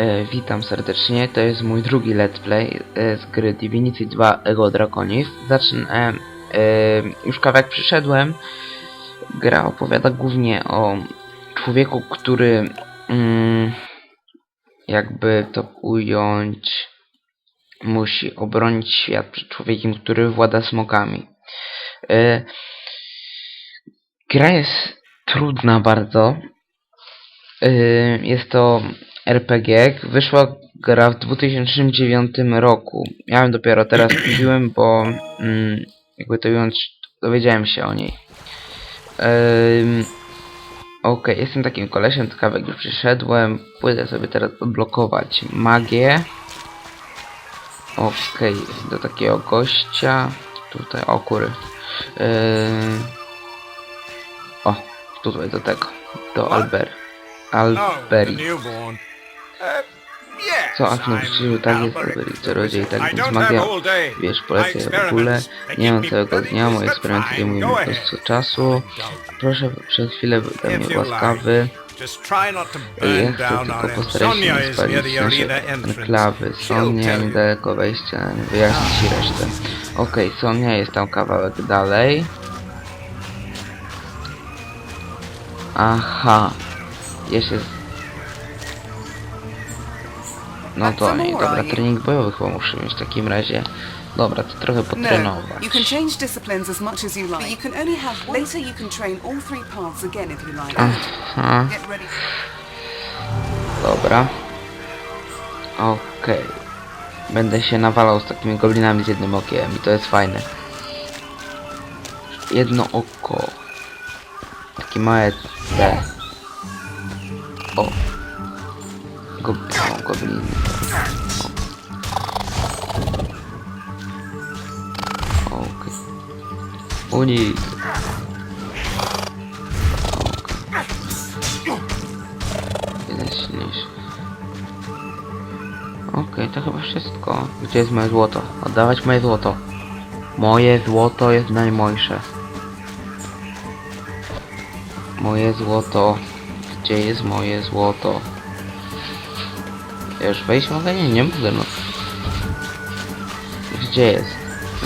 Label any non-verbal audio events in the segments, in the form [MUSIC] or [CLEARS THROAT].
E, witam serdecznie, to jest mój drugi let's play e, z gry Divinity 2 Ego Draconis. Zacznę, e, już kawałek przyszedłem. Gra opowiada głównie o człowieku, który mm, jakby to ująć musi obronić świat przed człowiekiem, który włada smokami. E, gra jest trudna bardzo. E, jest to RPG. Wyszła gra w 2009 roku. Ja ją dopiero teraz [CLEARS THROAT] kupiłem, bo mm, jakby to ująć, dowiedziałem się o niej. Ym, Okej, jestem takim kolesiem, to kawałek już przyszedłem. Pójdę sobie teraz odblokować magię. Okej, do takiego gościa. Tutaj, o kury. Ym, o, tutaj do tego. Do Alber. Oh, Alberi. Yes, Co I'm wyczynił, tak jest Alberic. Alberi, czarodziej, tak więc magia. Wiesz, polecę w ogóle. Nie mam całego dnia, moje eksperymenty zajmują mi mnóstwo ahead. czasu. Proszę przez chwilę dla mnie łaskawy. Ja chcę tylko postarać się nie spalić nasze enklawy. Sonia niedaleko wejścia, wyjaśni ci resztę. Okej, Sonia jest tam kawałek dalej. Aha. Jeszcze... z- No to nie, dobra, trening bojowy chyba muszę mieć w takim razie. Dobra, to trochę No, potrenować. you can change disciplines as much as you like, but you can only have later. You can train all three paths again if you like. Aha. Dobra. Okej. Będę się nawalał z takimi goblinami z jednym okiem i to jest fajne. Jedno oko. Takie małe te. O. Go, o, gobliny. Okej. Unik. Jeden silniejszy. Okej, to chyba wszystko. Gdzie jest moje złoto? Oddawać moje złoto. Moje złoto jest najmojsze. Moje złoto. Gdzie jest moje złoto? Już wejść mogę? Nie, nie mogę no. Gdzie jest?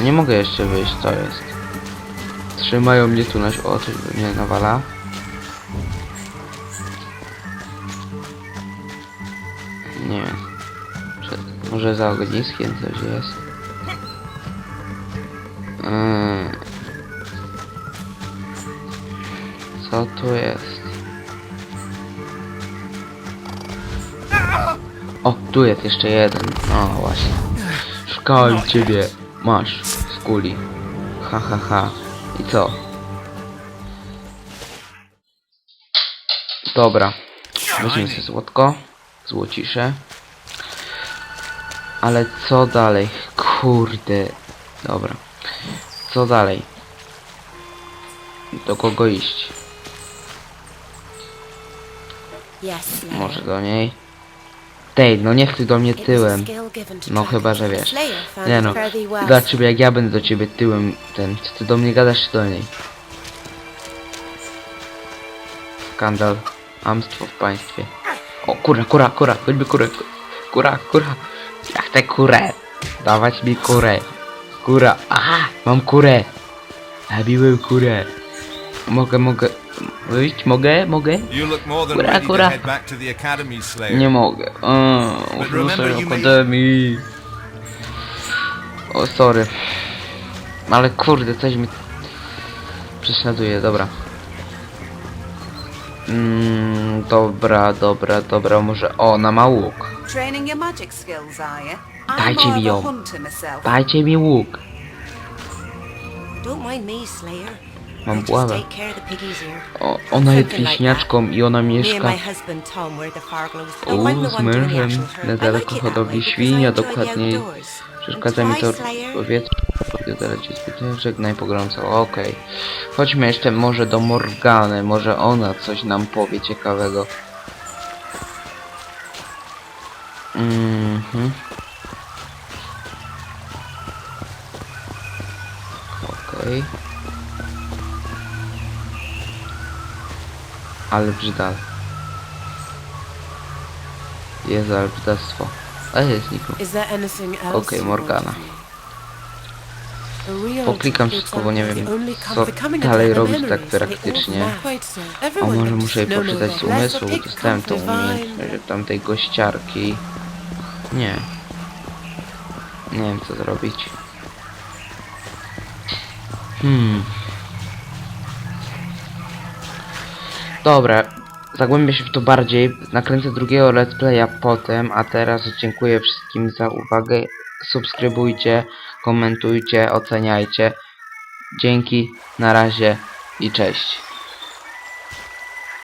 Nie mogę jeszcze wyjść, to jest. Trzymają mnie tu na... O, coś mnie nawala. Nie wiem. Może za ogniskiem coś jest? Yy. Co tu jest? Tu jest jeszcze jeden. O, właśnie. Szukałem ciebie. Masz, skuli. Ha, ha, ha. I co? Dobra. Weźmy sobie złotko. Złocisze. Ale co dalej? Kurde. Dobra. Co dalej? Do kogo iść? Może do niej? Tej, no nie chcę do mnie tyłem. No chyba, że wiesz. Nie no. Dla ciebie jak ja będę do ciebie tyłem ten. Czy ty do mnie gadasz czy do niej? Skandal. Amstwo w państwie. O kura, kura, kura, choćby kurę. ku- Kura, kura. Ja chcę kurę. Dawać mi kurę. Kura. Aha, mam kurę. Zabiłem kurę. Mogę, mogę. Wyjść? Mogę? Mogę? You look more than Kura, ready kura. to head back to the academy, Slayer. Nie mogę. Muszę akademii. O, sorry. Ale kurde, coś mi prześladuje, dobra. Mm, dobra, dobra, dobra, może... O, na ma łuk. Training your magic skills, are you? I'm Dajcie mi ją. Dajcie mi łuk. Don't mind me, Slayer. Mam buławę. O, ona jest wieśniaczką i ona mieszka. U, the z mężem it that hodowli way świń, because a I enjoy the dokładniej przeszkadza mi to powietrze. Wiodele ci zbyt żegnaj pogromca. Okej. Chodźmy jeszcze może do Morgany, może ona coś nam powie ciekawego. Mhm. Okej. Ale brzydal. Jezu, ale. A jest else Okej, Morgana. Poklikam wszystko, bo nie wiem, co dalej a robić tak praktycznie. A może muszę jej just know poczytać z more. Let umysłu, dostałem tą umiejętność tamtej gościarki. Nie. Nie wiem co zrobić. Hmm. Dobra, zagłębię się w to bardziej. Nakręcę drugiego let's playa potem, a teraz dziękuję wszystkim za uwagę. Subskrybujcie, komentujcie, oceniajcie. Dzięki, na razie i cześć.